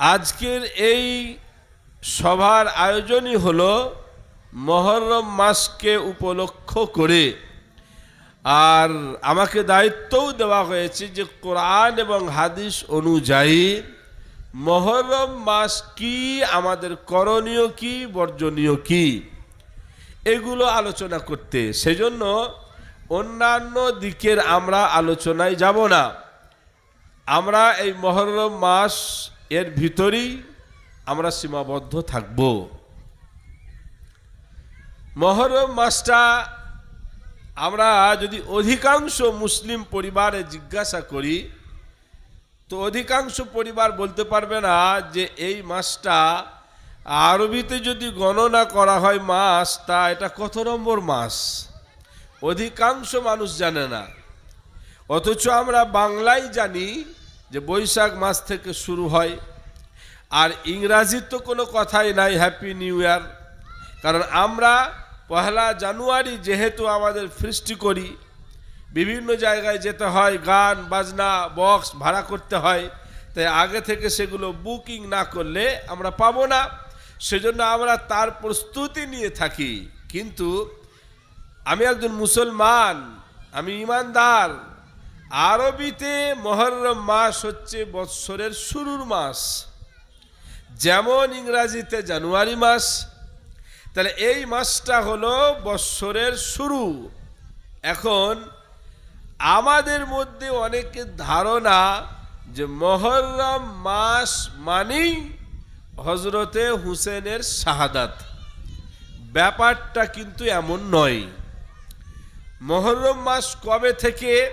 আজকের এই সভার আয়োজনই হলো মহরম মাসকে উপলক্ষ করে। আর আমাকে দায়িত্বও দেওয়া হয়েছে যে কোরআন এবং হাদিস অনুযায়ী মহরম মাস কি, আমাদের করণীয় কি, বর্জনীয় কি, এগুলো আলোচনা করতে। সেজন্য অন্যান্য দিকের আমরা আলোচনায় যাব না। আমরা এই মহরম মাস এর ভিতরেই আমরা সীমাবদ্ধ থাকব। মহরম মাসটা আমরা যদি অধিকাংশ মুসলিম পরিবারে জিজ্ঞাসা করি, তো অধিকাংশ পরিবার বলতে পারবে না যে এই মাসটা আরবিতে যদি গণনা করা হয় মাস, তা এটা কত নম্বর মাস? অধিকাংশ মানুষ জানে না। অথচ আমরা বাংলায় জানি যে বৈশাখ মাস থেকে শুরু হয়। আর ইংরাজির তো কোনো কথাই নাই হ্যাপি নিউ ইয়ার কারণ আমরা পহেলা জানুয়ারি যেহেতু আমাদের সৃষ্টি করি, বিভিন্ন জায়গায় যেতে হয়, গান, বাজনা বক্স ভাড়া করতে হয়, তাই আগে থেকে সেগুলো বুকিং না করলে আমরা পাবো না। সেজন্য আমরা তার প্রস্তুতি নিয়ে থাকি। কিন্তু আমি একজন মুসলমান, আমি ইমানদার আরবিতে মহরম মাস হচ্ছে বৎসরের শুরুর মাস। যেমন ইংরাজিতে জানুয়ারি মাস, তাহলে এই মাসটা হলো বৎসরের শুরু। এখন আমাদের মধ্যে অনেকের ধারণা যে মহরম মাস মানেই হজরতে হুসেনের শাহাদাত। ব্যাপারটা কিন্তু এমন নয়। মহরম মাস কবে থেকে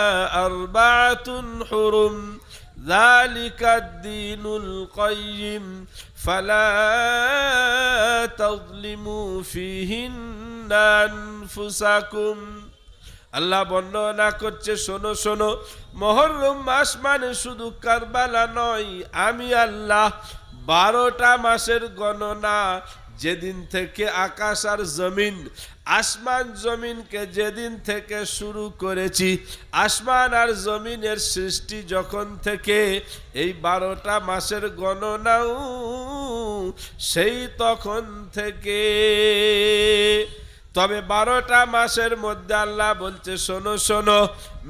أربعة حرم ذلك الدين القيم فلا تظلموا فيهن أنفسكم আল্লাহ বর্ণনা করছে শোনো শোনো মহরম মাস মানে শুধু কারবালা নয় আমি আল্লাহ বারোটা মাসের গণনা যেদিন থেকে আকাশ আর জমিন, আসমান জমিনকে যেদিন থেকে শুরু করেছি, আসমান আর জমিনের সৃষ্টি যখন থেকে এই বারোটা মাসের গণনাও, সেই তখন থেকে। তবে বারোটা মাসের মধ্যে আল্লাহ বলছে, শোনো শোনো,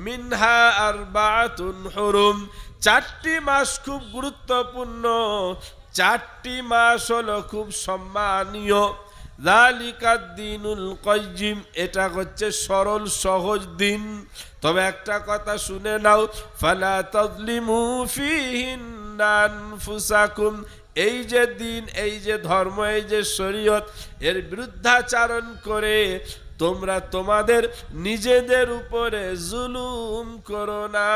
মিনহা আর বাতুন হরুম, চারটি মাস খুব গুরুত্বপূর্ণ। চারটি মাস হলো খুব সম্মানীয়। দিনুল কয়জিম এটা হচ্ছে সরল, সহজ দিন। তবে একটা কথা শুনে নাও, ফালা তজলিমু ফুসাকুম এই যে দিন, এই যে ধর্ম, এই যে শরীয়ত, এর বিরুদ্ধাচারণ করে তোমরা তোমাদের নিজেদের উপরে জুলুম করো না।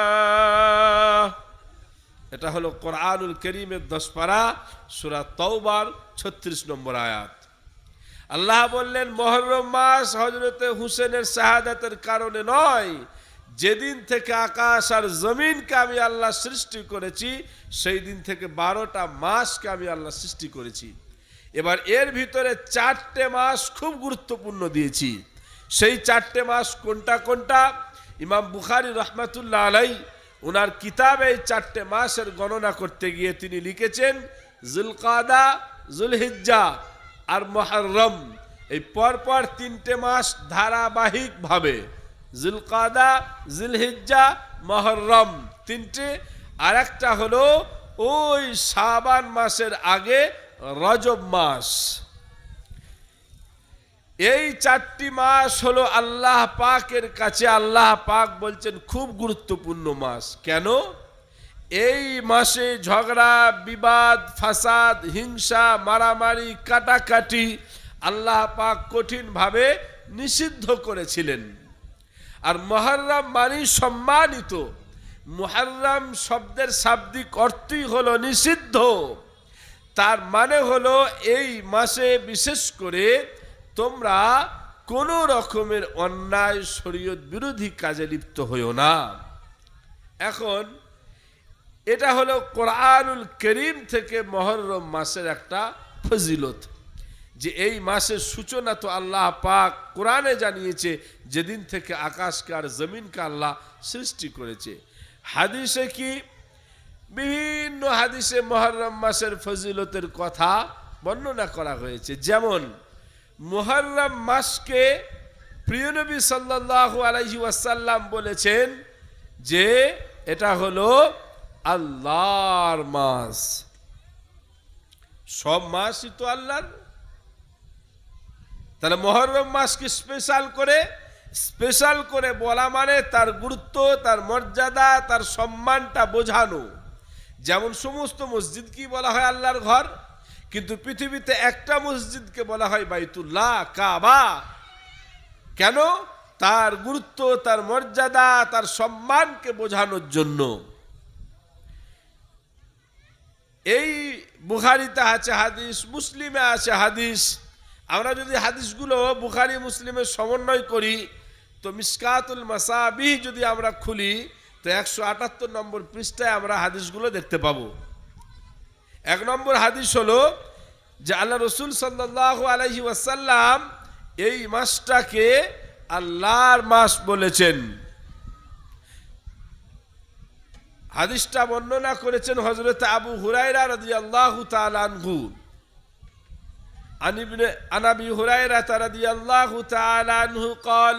এটা হলো কোরআনুল করিমের দশ পারা, সুরা তৌবার ছত্রিশ নম্বর আয়াত। আল্লাহ বললেন, মহরম মাস হজরতে হুসেনের শাহাদাতের কারণে নয়। যেদিন থেকে আকাশ আর জমিনকে আমি আল্লাহ সৃষ্টি করেছি সেই দিন থেকে বারোটা মাসকে আমি আল্লাহ সৃষ্টি করেছি। এবার এর ভিতরে চারটে মাস খুব গুরুত্বপূর্ণ দিয়েছি। সেই চারটে মাস কোনটা কোনটা? ইমাম বুখারি রহমাতুল্লাহ আলাই ওনার কিতাবে এই চারটে মাসের গণনা করতে গিয়ে তিনি লিখেছেন, জুলকাদা, জুলহিজ্জা আর মহরম এই পরপর তিনটে মাস ধারাবাহিকভাবে, জুলকাদা, জিলহিজ্জা মহরম তিনটে আর একটা হলো, ওই সাবান মাসের আগে রজব মাস। এই চারটি মাস হলো আল্লাহ পাকের কাছে, আল্লাহ পাক বলছেন, খুব গুরুত্বপূর্ণ মাস। কেন? এই মাসে ঝগড়া, বিবাদ, ফাসাদ, হিংসা, মারামারি, কাটাকাটি আল্লাহ পাক কঠিনভাবে নিষিদ্ধ করেছিলেন। আর মহারাম মানি সম্মানিত। মুহাররাম শব্দের শাব্দিক অর্থই হলো নিষিদ্ধ। তার মানে হলো এই মাসে বিশেষ করে তোমরা কোনো রকমের অন্যায়, শরীয়ত বিরোধী কাজে লিপ্ত হইও না। এখন এটা হলো কোরআনুল করিম থেকে মহরম মাসের একটা ফজিলত, যে এই মাসের সূচনা তো আল্লাহ পাক কোরআনে জানিয়েছে, যেদিন থেকে আকাশকে আর জমিনকে আল্লাহ সৃষ্টি করেছে। হাদিসে কি? বিভিন্ন হাদিসে মহরম মাসের ফজিলতের কথা বর্ণনা করা হয়েছে। যেমন মুহররম মাসকে প্রিয়নবী সাল্লাল্লাহু আলাইহি ওয়াসাল্লাম বলেছেন যে এটা হলো আল্লাহর মাস। সব মাসই তো আল্লাহর। তাহলে মহরম মাসকে স্পেশাল করে স্পেশাল করে বলা মানে তার গুরুত্ব, তার মর্যাদা, তার সম্মানটা বোঝানো। যেমন সমস্ত মসজিদ কি বলা হয় আল্লাহর ঘর? কিন্তু পৃথিবীতে একটা মসজিদকে বলা হয় বাইতুল্লাহ, কাবা। কেন? তার গুরুত্ব, তার মর্যাদা, তার সম্মানকে বোঝানোর জন্য। এই বুখারিতে আছে হাদিস, মুসলিমে আছে হাদিস। আমরা যদি হাদিসগুলো বুখারি মুসলিমের সমন্বয় করি, তো মিসকাতুল মাসাবি যদি আমরা খুলি, তো একশো আটাত্তর নম্বর পৃষ্ঠায় আমরা হাদিসগুলো দেখতে পাবো। এক নম্বর হাদিস হলো যে আল্লাহ রসুল সাল্লাহ আলহি ওয়াসাল্লাম এই মাসটাকে আল্লাহর মাস বলেছেন হাদিসটা বর্ণনা করেছেন হজরত আবু হুরাইরা রাজি আল্লাহ তালানহু عن ابن عن ابي هريره رضي الله تعالى عنه قال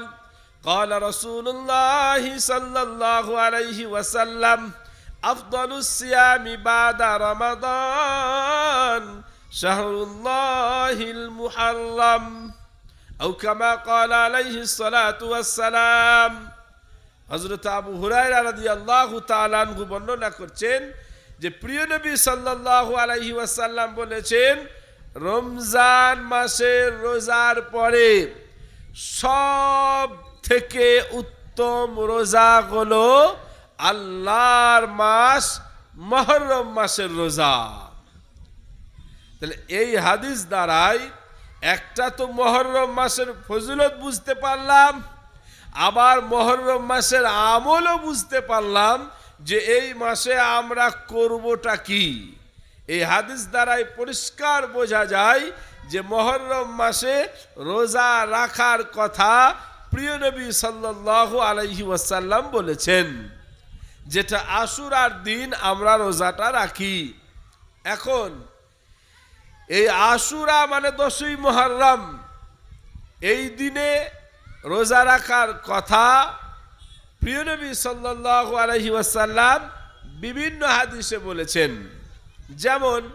قال رسول الله صلى الله عليه وسلم افضل الصيام بعد رمضان شهر الله المحرم او كما قال عليه الصلاه والسلام হজরত আবু হুরায়রা রাদিয়াল্লাহু তাআলা আনহু বর্ণনা করছেন যে প্রিয় নবী সাল্লাল্লাহু আলাইহি ওয়াসাল্লাম বলেছেন রমজান মাসের রোজার পরে সব থেকে উত্তম রোজা হলো আল্লাহর মাস মহরম মাসের রোজা। তাহলে এই হাদিস দ্বারাই একটা তো মহরম মাসের ফজিলত বুঝতে পারলাম, আবার মহরম মাসের আমলও বুঝতে পারলাম যে এই মাসে আমরা করবটা কি। এই হাদিস দ্বারাই পরিষ্কার বোঝা যায় যে মহরম মাসে রোজা রাখার কথা প্রিয় নবী সাল্লাহ আলহি ওয়াসাল্লাম বলেছেন। যেটা আশুরার দিন আমরা রোজাটা রাখি। এখন, এই আশুরা মানে দশই মহরম এই দিনে রোজা রাখার কথা প্রিয় নবী সাল্লাহ ওয়াসাল্লাম বিভিন্ন হাদিসে বলেছেন। যেমন,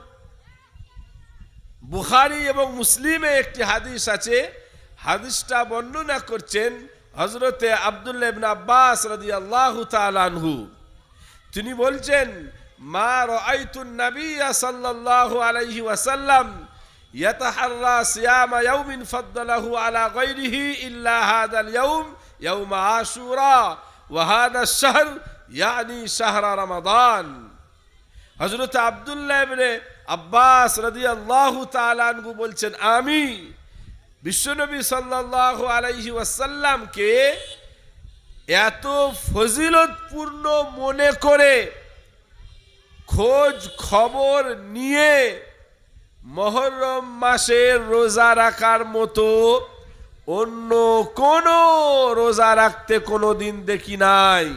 বুখারি এবং মুসলিমে একটি হাদিস আছে। হাদিসটা বর্ণনা করছেন হজরতে আবদুল্লাহ আব্বাস রাদিয়াল্লাহু তাআলা আনহু। তিনি বলছেন, মা রাআইতুন নাবিয়্য সাল্লাল্লাহু আলাইহি ওয়াসাল্লাম ইয়াতাহাররা সিয়ামা ইয়াউমিন ফাদ্দালাহু আলা গায়রিহি ইল্লা হাদাল ইয়াউম ইয়াউম আশুরা ওয়া হাদা আশ-শাহর ইয়ানি শাহরা রমাদান। হজরত আবদুল্লাহ ইবনে আব্বাস রাদিয়াল্লাহু তাআলা আনহু বলছেন, আমি বিশ্বনবী সাল্লাল্লাহু আলাইহি ওয়াসাল্লামকে এত ফজিলতপূর্ণ মনে করে খোঁজ খবর নিয়ে মহরম মাসের রোজা রাখার মতো অন্য কোনো রোজা রাখতে কোনো দিন দেখি নাই।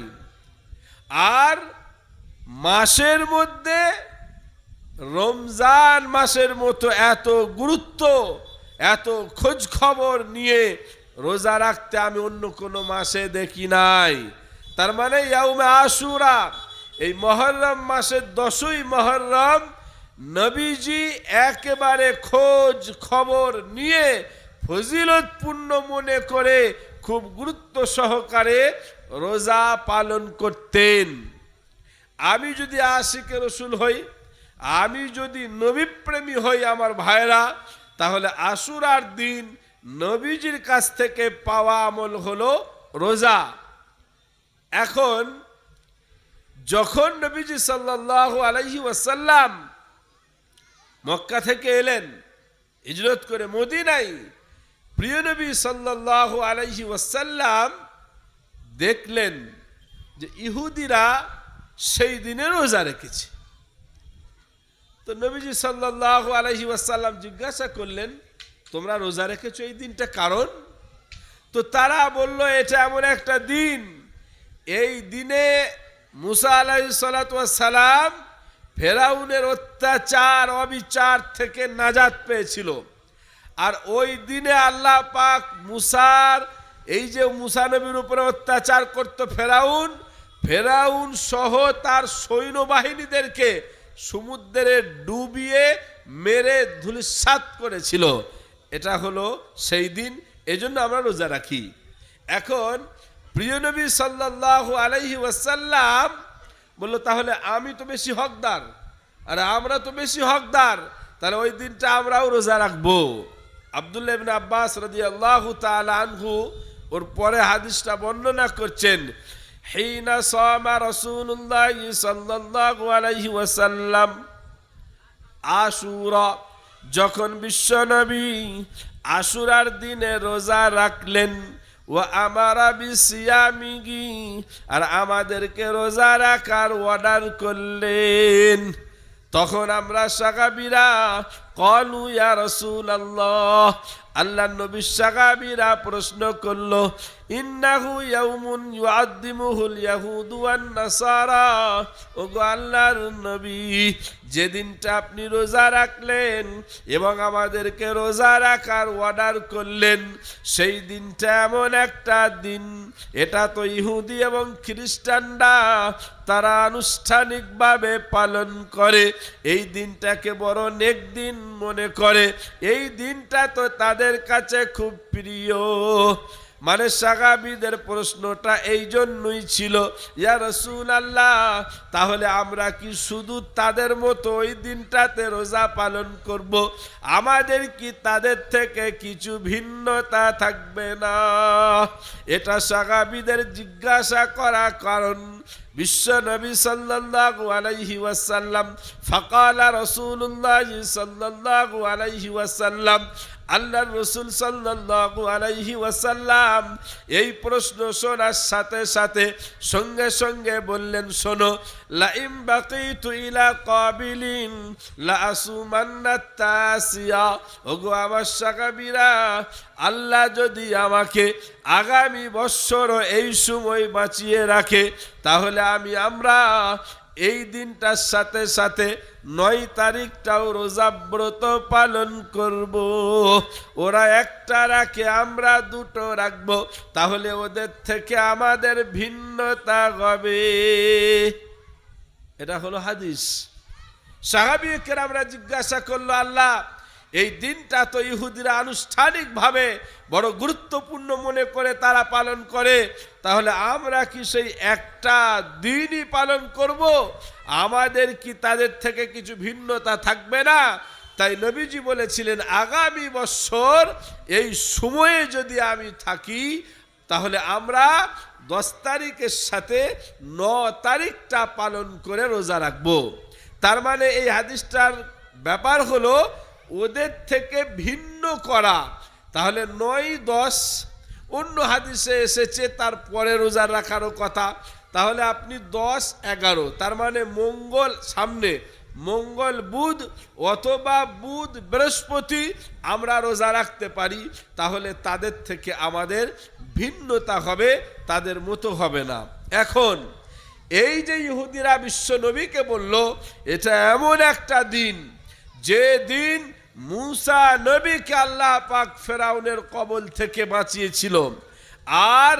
আর মাসের মধ্যে রমজান মাসের মতো এত গুরুত্ব, এত খোঁজ খবর নিয়ে রোজা রাখতে আমি অন্য কোনো মাসে দেখি নাই। তার মানে ইয়াউমে আশুরা, এই মহরম মাসের দশই মহরম নবীজি একেবারে খোঁজ খবর নিয়ে ফজিলতপূর্ণ মনে করে খুব গুরুত্ব সহকারে রোজা পালন করতেন। আমি যদি আশিকে রসুল হই, আমি যদি নবীপ্রেমী হই আমার ভাইরা, তাহলে আশুরার দিন নবীজির কাছ থেকে পাওয়া আমল হলো রোজা। এখন যখন নবীজি সাল্লাহ আলাইহি ওয়াসাল্লাম মক্কা থেকে এলেন, হিজরত করে মদিনাই প্রিয় নবী সাল্লাহ আলাইহি ওয়াসাল্লাম দেখলেন যে ইহুদিরা সেই দিনে রোজা রেখেছে। তো নবীজি সাল্লাহ আলহি ওয়াসাল্লাম জিজ্ঞাসা করলেন তোমরা রোজা রেখেছো এই দিনটা কারণ? তো তারা বলল, এটা এমন একটা দিন। এই দিনে মুসা আলাই সালাম ফেরাউনের অত্যাচার, অবিচার থেকে নাজাত পেয়েছিল। আর ওই দিনে আল্লাহ পাক মুসার, এই যে মুসা নবীর উপরে অত্যাচার করত ফেরাউন ফেরাউন সহ তার সৈন্যবাহিনীদেরকে সমুদ্রে ডুবিয়ে মেরে ধুলিসাত করেছিল। এটা হলো সেই দিন, এজন্য আমরা রোজা রাখি। এখন প্রিয় নবী সাল্লাহ আলাইহি ওয়াসাল্লাম বলল, তাহলে আমি তো বেশি হকদার, আর আমরা তো বেশি হকদার, তাহলে ওই দিনটা আমরাও রোজা রাখব। আবদুল্লাহ ইবনে আব্বাস রাদিয়াল্লাহু তাআলা আনহু ওর পরে হাদিসটা বর্ণনা করছেন, হিনা সামা রাসূলুল্লাহ সাল্লাল্লাহু আলাইহি ওয়াসাল্লাম আশুরা যখন বিশ্বনবী আশুরার দিনে রোজা রাখলেন, ও আমারা বিসিয়ামিগি আর আমাদেরকে রোজা রাখার অর্ডার করলেন। তখন আমরা সাগাবিরা কলু ইয়া রসুল আল্লাহ আল্লাহ নবী সাগাবিরা প্রশ্ন করল, ইন্নাহু ইয়াউমুন ইউআদ্দিমুহুল ইয়াহুদু ওয়ান নাসারা ওগো আল্লাহর নবী যেদিনটা আপনি রোজা রাখলেন এবং আমাদেরকে রোজা রাখার অর্ডার করলেন, সেই দিনটা এমন একটা দিন। এটা তো ইহুদি এবং খ্রিস্টানরা তারা আনুষ্ঠানিকভাবে পালন করে। এই দিনটাকে বড় নেক দিন মনে করে। এই দিনটা তো তাদের কাছে খুব প্রিয়। মানে সাগাবিদের প্রশ্নটা এই জন্যই ছিল, ইয়া রসুল আল্লাহ তাহলে আমরা কি শুধু তাদের মতো ওই দিনটাতে রোজা পালন করব? আমাদের কি তাদের থেকে কিছু ভিন্নতা থাকবে না? এটা সাগাবিদের জিজ্ঞাসা করা কারণ, বিশ্ব নবী সাল্লাল্লাহু আলাইহি ওয়াসাল্লাম, ফাকালা আল্লাহর রসুল সাল্লাল্লাহু আলাইহি ওয়াসাল্লাম এই প্রশ্ন শোনার সাথে সাথে সঙ্গে সঙ্গে বললেন, শোনো, লাইম বাকিতু ইলা কাবিলিন লা আসুমান্না তাসিয়া। ওগো আমার সাকাবিরা আল্লাহ যদি আমাকে আগামী বৎসর এই সময় বাঁচিয়ে রাখে, তাহলে আমি আমরা এই দিনটার সাথে সাথে নয় তারিখটাও রোজাব্রত পালন করব। ওরা একটা রাখে, আমরা দুটো রাখব। তাহলে ওদের থেকে আমাদের ভিন্নতা হবে। এটা হলো হাদিস। সাহাবিকের আমরা জিজ্ঞাসা করল, আল্লাহ এই দিনটা তো ইহুদিরা আনুষ্ঠানিকভাবে বড় গুরুত্বপূর্ণ মনে করে তারা পালন করে। তাহলে আমরা কি সেই একটা দিনই পালন করব? আমাদের কি তাদের থেকে কিছু ভিন্নতা থাকবে না? তাই নবীজি বলেছিলেন, আগামী বছর এই সময়ে যদি আমি থাকি, তাহলে আমরা দশ তারিখের সাথে ন তারিখটা পালন করে রোজা রাখব। তার মানে এই হাদিসটার ব্যাপার হলো ওদের থেকে ভিন্ন করা। তাহলে নয়, দশ, অন্য হাদিসে এসেছে, তার পরে রোজা রাখারও কথা। তাহলে আপনি দশ, এগারো, তার মানে মঙ্গল সামনে, মঙ্গল বুধ অথবা বুধ বৃহস্পতি আমরা রোজা রাখতে পারি, তাহলে তাদের থেকে আমাদের ভিন্নতা হবে, তাদের মতো হবে না। এখন, এই যে ইহুদিরা বিশ্ব নবীকে বলল, এটা এমন একটা দিন যে দিন মুসা নবীকে আল্লাহ পাক ফেরাউনের কবল থেকে বাঁচিয়েছিল, আর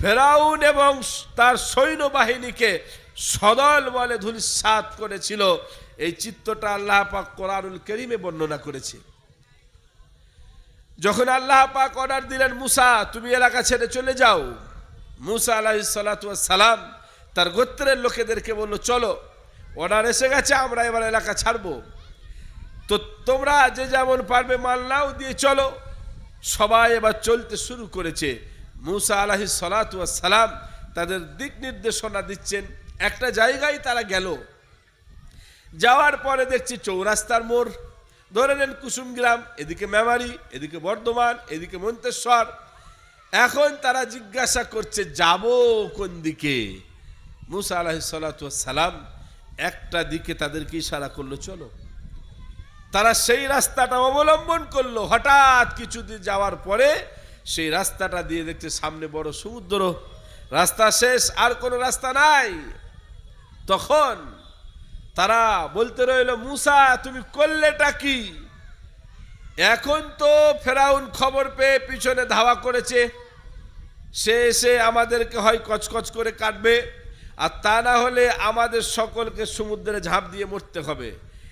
ফেরাউন এবং তার সৈন্যবাহিনীকে সদল বলে ধুলিসাত করেছিল, এই চিত্রটা আল্লাহ পাক কোরআনুল করিমে বর্ণনা করেছে। যখন আল্লাহ পাক অর্ডার দিলেন, মুসা, তুমি এলাকা ছেড়ে চলে যাও। মুসা আলাহ সালাম তার গোত্রের লোকেদেরকে বলল, চলো, অর্ডার এসে গেছে, আমরা এবার এলাকা ছাড়বো। তো তোমরা যে যেমন পারবে মাল নাও দিয়ে চলো। সবাই এবার চলতে শুরু করেছে। মুসা আলাহি সালাম তাদের দিক নির্দেশনা দিচ্ছেন। একটা জায়গায় তারা গেল। যাওয়ার পরে দেখছি চৌরাস্তার মোড়। ধরে নেন কুসুমগ্রাম এদিকে মেমারি, এদিকে বর্ধমান, এদিকে মন্তেশ্বর। এখন তারা জিজ্ঞাসা করছে, যাব কোন দিকে? মুসা আলাহিসাল্লাম একটা দিকে তাদেরকে ইশারা করল, চলো। তারা সেই রাস্তাটা অবলম্বন করল। হঠাৎ কিছুদিন যাওয়ার পরে সেই রাস্তাটা দিয়ে দেখছে সামনে বড় সমুদ্র। রাস্তা শেষ, আর কোনো রাস্তা নাই। তখন তারা বলতে রইল, মুসা, তুমি করলেটা কি? এখন তো ফেরাউন খবর পেয়ে পিছনে ধাওয়া করেছে। সে এসে আমাদেরকে হয় কচকচ করে কাটবে, আর তা না হলে আমাদের সকলকে সমুদ্রে ঝাঁপ দিয়ে মরতে হবে।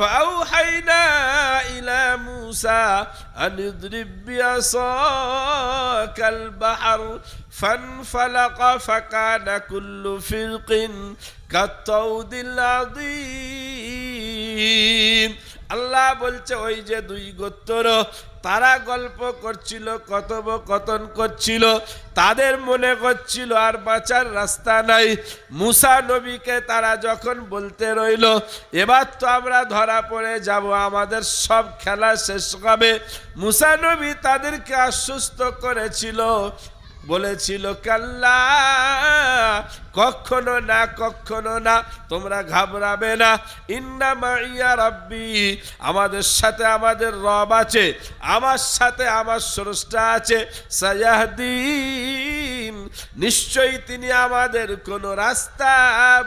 فأوحينا إلى موسى أن اضرب بعصاك البحر فانفلق فكان كل فرق كالطود العظيم আল্লাহ বলছে ওই যে দুই গোত্তর তারা গল্প করছিল, কথোপকথন করছিল, তাদের মনে করছিল আর বাঁচার রাস্তা নাই। মুসা নবীকে তারা যখন বলতে রইল, এবার তো আমরা ধরা পড়ে যাব, আমাদের সব খেলা শেষ হবে। মুসা নবী তাদেরকে আশ্বস্ত করেছিল বলেছিল, কাল্লা, কখনো না কখনো না, তোমরা ঘাবড়াবে না। ইন্না মাইয়া রাব্বি, আমাদের সাথে আমাদের রব আছে, আমার সাথে আমার স্রষ্টা আছে। সায়াহদিন, নিশ্চয়ই তিনি আমাদের কোন রাস্তা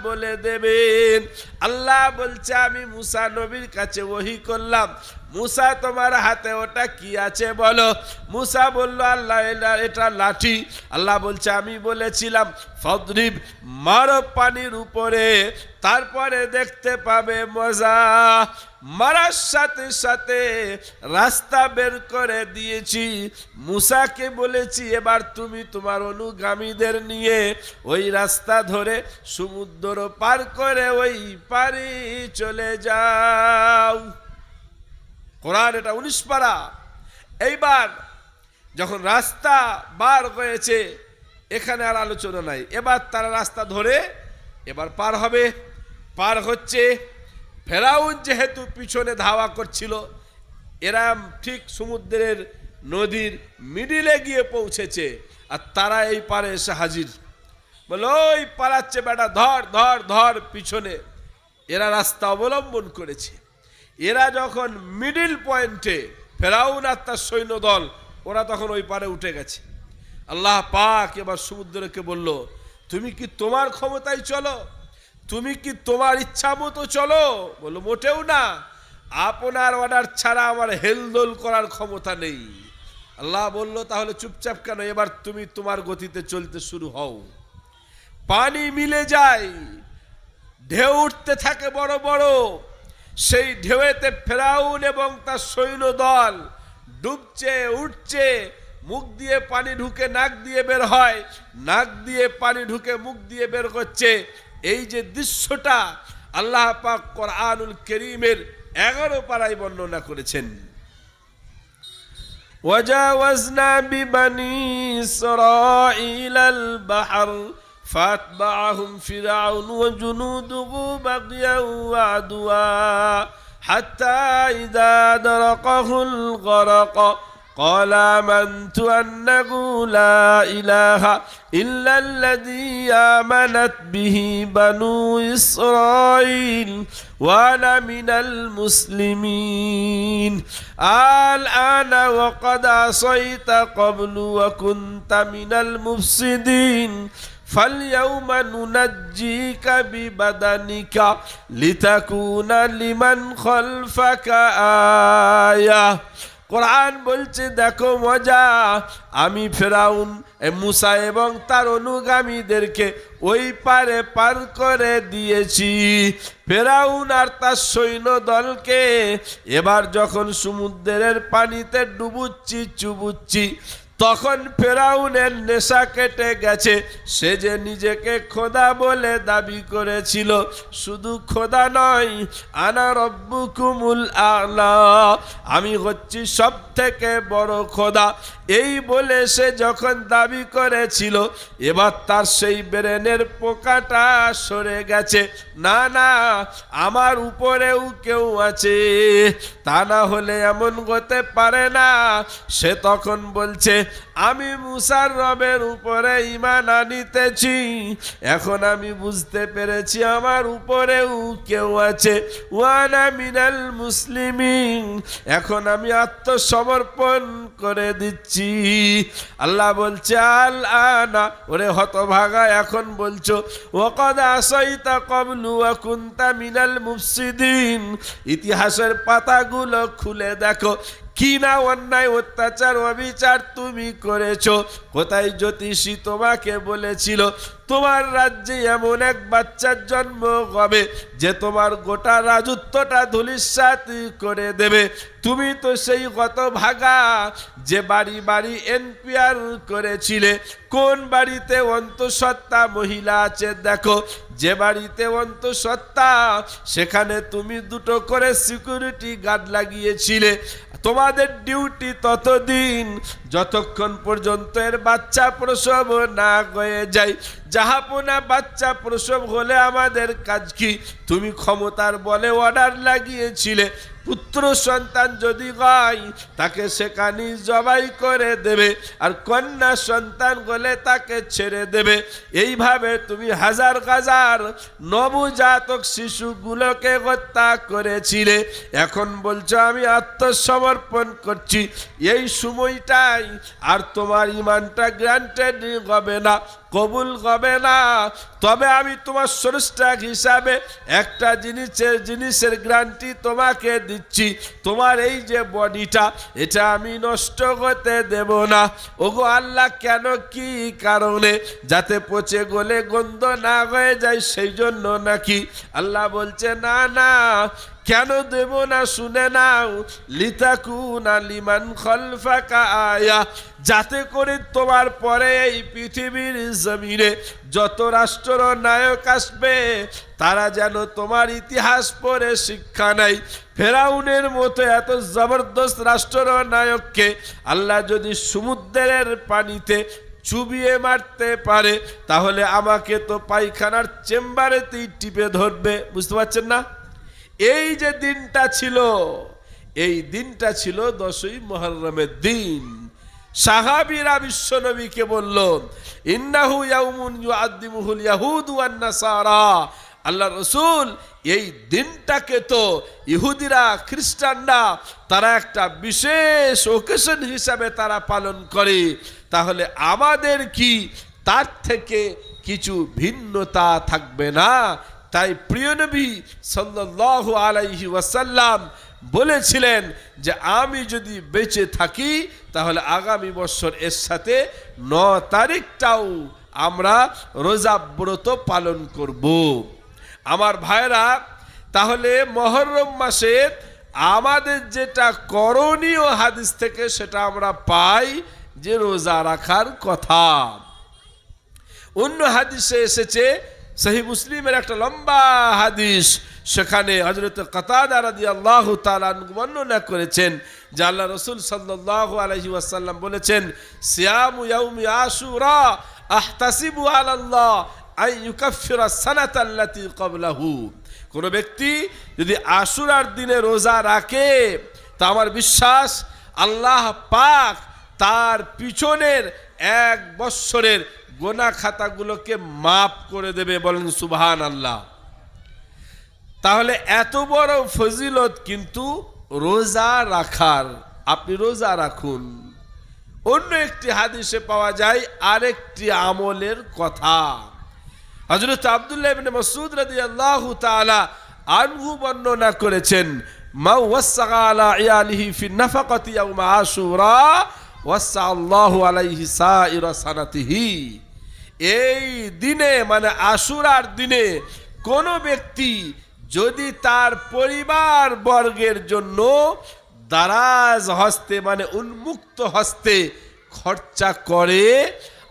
বলে দেবেন। আল্লাহ বলছে, আমি মুসা নবীর কাছে ওহি করলাম। মুসা, তোমার হাতে ওটা কি আছে বলো? মুসা বলল, আল্লাহ, এটা- লাঠি। আল্লাহ বলছে, আমি বলেছিলাম, ফদ্রিব, মারো পানির উপরে, তারপরে দেখতে পাবে মজা। মারার সাথে সাথে রাস্তা বের করে দিয়েছি। মুসাকে বলেছি, এবার তুমি তোমার অনুগামীদের নিয়ে ওই রাস্তা ধরে সমুদ্র পার করে ওই পারি চলে যাও। কোরআন এটা উনিশ পারা। এইবার যখন রাস্তা বার হয়েছে, এখানে আর আলোচনা নাই। এবার তারা রাস্তা ধরে এবার পার হবে। পার হচ্ছে, ফেরাউন যেহেতু পিছনে ধাওয়া করছিল এরা ঠিক সমুদ্রের নদীর মিডিলে গিয়ে পৌঁছেছে, আর তারা এই পারে এসে হাজির। বলে, ওই পালাচ্ছে বেটা, ধর ধর ধর পিছনে। এরা রাস্তা অবলম্বন করেছে। এরা যখন মিডিল পয়েন্টে ফেরাউন আর তার সৈন্যদল, ওরা তখন ওই পারে উঠে গেছে। আল্লাহ পাক এবার সমুদ্রকে বলল, তুমি কি তোমার ক্ষমতায় চলো? তুমি কি তোমার ইচ্ছা মতো চলো? বলল, মোটেও না। আপনার অর্ডার ছাড়া আমার হেলদোল করার ক্ষমতা নেই। আল্লাহ বলল, তাহলে চুপচাপ কেন? এবার তুমি তোমার গতিতে চলতে শুরু হও। পানি মিলে যায়, ঢেউ উঠতে থাকে বড় বড়। সেই ঢেউয়েতে ফেরাউন এবং তার সৈন্য দল ডুবছে উঠছে মুখ দিয়ে পানি ঢুকে নাক দিয়ে বের হয় নাক দিয়ে পানি ঢুকে মুখ দিয়ে বের করছে এই যে দৃশ্যটা আল্লাহ পাক কোরআনুল করিমের এগারো পাড়ায় বর্ণনা করেছেন وجاوزنا ببني إسرائيل البحر فأتبعهم فرعون وجنوده بغيا وعدوا حتى إذا درقه الغرق قال آمنت أنه لا إله إلا الذي آمنت به بنو إسرائيل وأنا من المسلمين الآن وقد عصيت قبل وكنت من المفسدين فاليوم ننجيك ببدنك لتكون لمن خلفك آية কোরআন বলছে দেখো মজা আমি ফেরাউন এ মুসা এবং তার অনুগামীদেরকে ওই পারে পার করে দিয়েছি ফেরাউন আর তার সৈন্য দলকে এবার যখন সমুদ্রের পানিতে ডুবুচ্ছি চুবুচ্ছি তখন ফেরাউনের নেশা কেটে গেছে। সে যে নিজেকে খোদা বলে দাবি করেছিল, শুধু খোদা নয়, আনা রব্বু কুমুল আলা। আমি হচ্ছি সব থেকে বড় খোদা। এই বলে সে যখন দাবি করেছিল, এবার তার সেই ব্রেনের পোকাটা সরে গেছে। না না, আমার উপরেও কেউ আছে, তা না হলে এমন হতে পারে না। সে তখন বলছে, আমি মুসার রবের উপরে ইমান আনিতেছি, এখন আমি বুঝতে পেরেছি আমার উপরেও কেউ আছে। ওয়ানা মিনাল মুসলিমিন, এখন আমি আত্মসমর্পণ করে দিচ্ছি। আল্লাহ বলছে, আল আনা। ওরে হতভাগা, এখন বলছো ওকদ আসাইতা কবলু কুন্তা মিনাল মুফসিদিন। ইতিহাসের পাতাগুলো খুলে দেখো, কি না অন্যায় অত্যাচার অবিচার তুমি করেছ। কোথায় জ্যোতিষী তোমাকে বলেছিল তোমার রাজ্যে এমন এক বাচ্চার জন্ম হবে যে তোমার গোটা রাজত্বটা ধুলিস্বাত করে দেবে। তুমি তো সেই গত ভাগা যে বাড়ি বাড়ি এনপিআর করেছিলে। কোন বাড়িতে অন্তঃসত্ত্বা মহিলা আছে দেখো। যে বাড়িতে অন্তঃসত্ত্বা, সেখানে তুমি দুটো করে সিকিউরিটি গার্ড লাগিয়েছিলে। তোমাদের ডিউটি ততদিন, যতক্ষণ পর্যন্ত এর বাচ্চা প্রসব না হয়ে যায়। জাহাপনা বাচ্চা প্রসব হলে আমাদের কাজ কি? তুমি ক্ষমতার বলে অর্ডার লাগিয়েছিলে। পুত্র সন্তান যদি হয়, তাকে সেখানে জবাই করে দেবে। আর কন্যা সন্তান হলে তাকে ছেড়ে দেবে। এইভাবে তুমি হাজার হাজার নবজাতক শিশুগুলোকে হত্যা করেছিলে। এখন বলছো, আমি আত্মসমর্পণ করছি। এই সময়টাই আর তোমার ইমানটা গ্রান্টেড হবে না, কবুল হবে না। তবে আমি তোমার স্রষ্টাক হিসাবে একটা জিনিসের জিনিসের গ্রান্টি তোমাকে দিচ্ছি। তোমার এই যে বডিটা, এটা আমি নষ্ট করতে দেব না। ওগো আল্লাহ, কেন কি কারণে যাতে পচে গলে গন্ধ না হয়ে যায় সেই জন্য নাকি? আল্লাহ বলছে, না না, কেন দেব না? শুনে নাও। লিতাকুন লিমান খলফাকা আয়া। যাতে করে তোমার পরে এই পৃথিবীর জমিনে যত রাষ্ট্র নায়ক আসবে, তারা যেন তোমার ইতিহাস পড়ে, শিক্ষা নেয়। ফেরাউনের মতো এত জবরদস্ত রাষ্ট্র নায়ককে আল্লাহ যদি সমুদ্রের পানিতে চুবিয়ে মারতে পারে, তাহলে আমাকে তো পায়খানার চেম্বারেতেই টিপে ধরবে। বুঝতে পারছেন না? এই যে দিনটা ছিল, এই দিনটা ছিল দশই মহরমের দিন। সাহাবিরা বিশ্বনবীকে বলল, ইন্নাহু ইয়াউমুন ইউআদ্দিমুহুল ইয়াহুদ ওয়ান নাসারা। আল্লাহ রসুল, এই দিনটাকে তো ইহুদিরা, খ্রিস্টানরা, তারা একটা বিশেষ ওকেশন হিসাবে তারা পালন করে। তাহলে আমাদের কি তার থেকে কিছু ভিন্নতা থাকবে না? তাই প্রিয় নবী সাল্লাল্লাহু আলাইহি ওয়াসাল্লাম বলেছিলেন যে আমি যদি বেঁচে থাকি, তাহলে আগামী বছর এর সাথে ন তারিখটাও আমরা রোজা ব্রত পালন করব। আমার ভাইরা, তাহলে মহরম মাসে আমাদের যেটা করণীয় হাদিস থেকে সেটা আমরা পাই যে রোজা রাখার কথা। অন্য হাদিসে এসেছে সেই মুসলিমের একটা লম্বা হাদিস সেখানে হজরত কতাদা রাদি আল্লাহ বর্ণনা করেছেন, যে আল্লাহ রসুল সাল্লাহ আলহি ওয়াসাল্লাম বলেছেন, সিয়ামু ইয়াউমি আশুরা আহতাসিবু আলাল্লাহ আই সানাত ব্যক্তি যদি আশুরার দিনে রোজা রাখে, তা আমার বিশ্বাস আল্লাহ পাক তার পিছনের এক বৎসরের গোনা খাতাগুলোকে মাফ করে দেবে বলেন সুবহান আল্লাহ তাহলে এত বড় ফজিলত কিন্তু রোজা রাখার, আপনি রোজা রাখুন। অন্য একটি হাদিসে পাওয়া যায়, আরেকটি আমলের কথা। হজরত আবদুল্লাহ ইবনে মাসউদ রাদিয়াল্লাহু তাআলা আনহু বর্ণনা করেছেন, মা আলা সানাতিহি। এই দিনে মানে আশুরার দিনে কোন ব্যক্তি যদি তার পরিবার বর্গের জন্য দারাজ হস্তে মানে উন্মুক্ত হস্তে খরচা করে,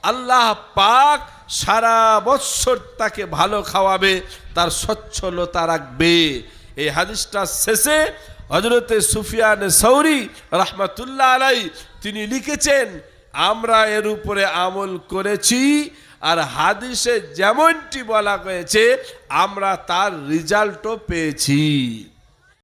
আল্লাহ পাক সারা বৎসর তাকে ভালো খাওয়াবে, তার সচ্ছলতা রাখবে। এই হাদিসটা শেষে হজরতে সুফিয়ান সৌরি রহমতুল্লাহ আলাই তিনি লিখেছেন, আমরা এর উপরে আমল করেছি আর হাদিসে যেমনটি বলা হয়েছে আমরা তার রেজাল্টও পেয়েছি।